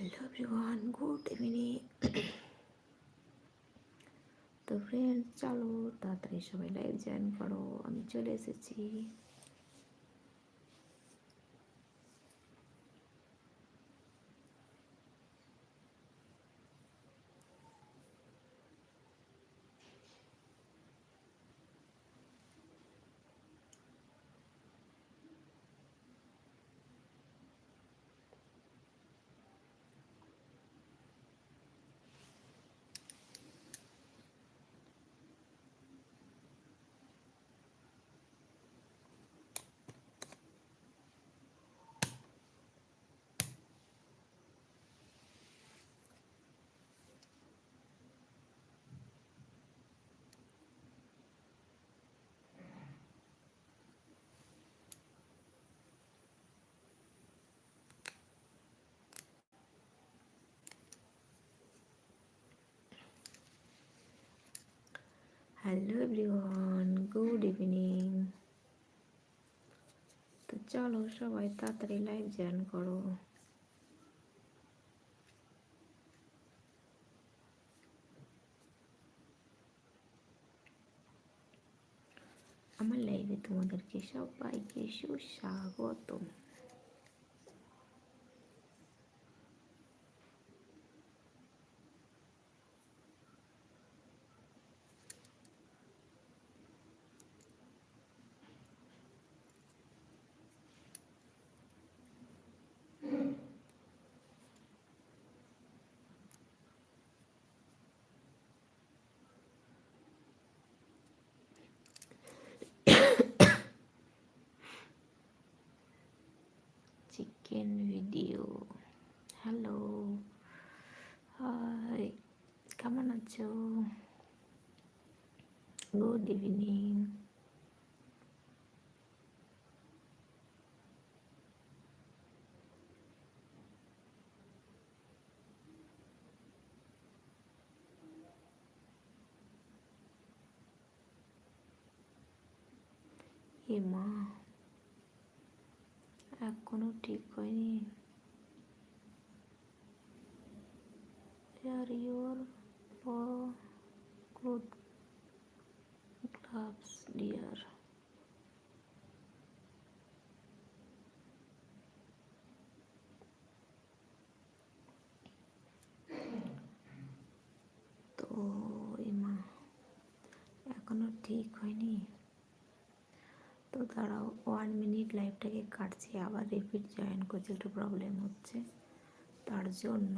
Hello everyone good evening তো friend চলো তাড়াতাড়ি সবাই লাইভ জয়েন করো। আমি চলে এসেছি। হ্যালো এভরিওয়ান গুড ইভিনিং তো চলো সবাই তাড়াতাড়ি লাইভ জয়েন করো। আমার লাইভে তোমাদেরকে সবাইকে সুস্বাগতম। চিকেন ভিডিও হ্যালো হাই কেমন আছো গুড ইভিনিং এ মা এখনও ঠিক হয়নি। আর ইউর ক্লোথ গ্লাভস ডিয়ার তো মা এখনও ঠিক হয়নি। দাঁড়াও ওয়ান মিনিট লাইভটাকে কাটছি আবার রিপিট জয়েন করছে একটু প্রবলেম হচ্ছে। তার জন্য